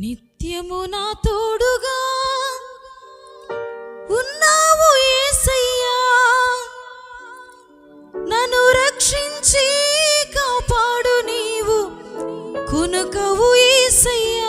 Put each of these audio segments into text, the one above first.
నిత్యము నా తోడుగా ఉన్నావు ఏసయ్యా. నన్ను రక్షించి కాపాడు నీవు. కొనుకవు ఏసయ్యా.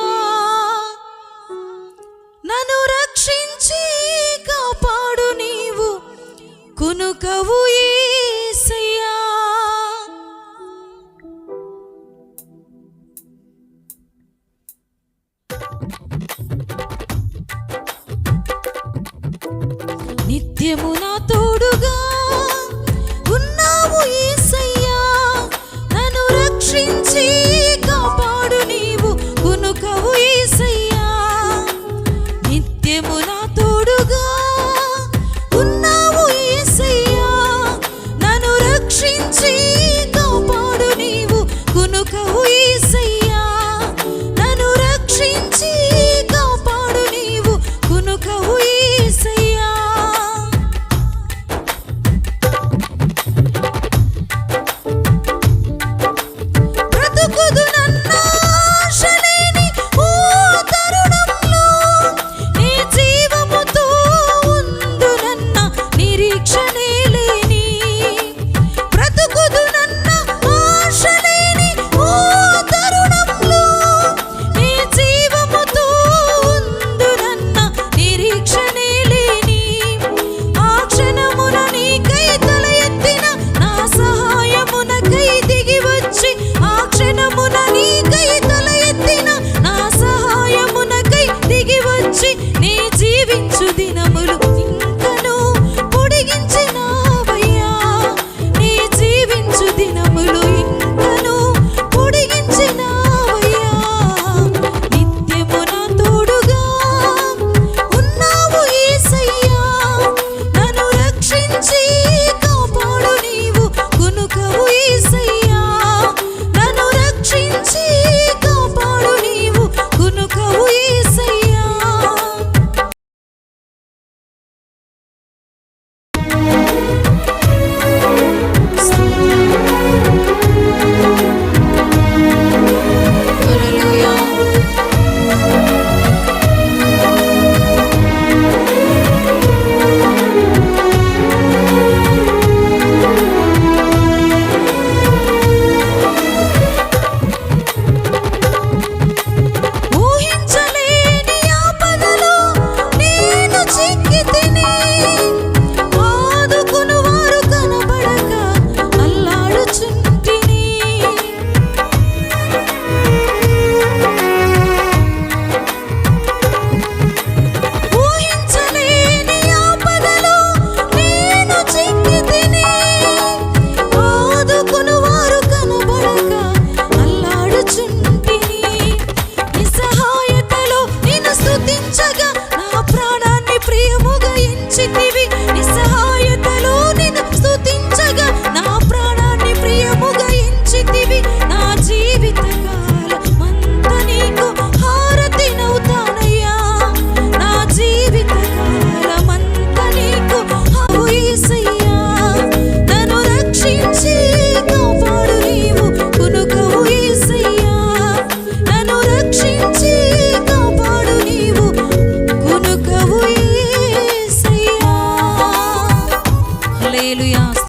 నిత్యము నా తోడుగా ఉన్నావు ఏసయ్యా. నన్ను రక్షించి కాపాడు నీవు కునుకవు ఏసయ్యా. నిత్యము నా తోడుగా ఉన్నావు ఏసయ్యా. నన్ను రక్షించి కాపాడు నీవు కునుకవు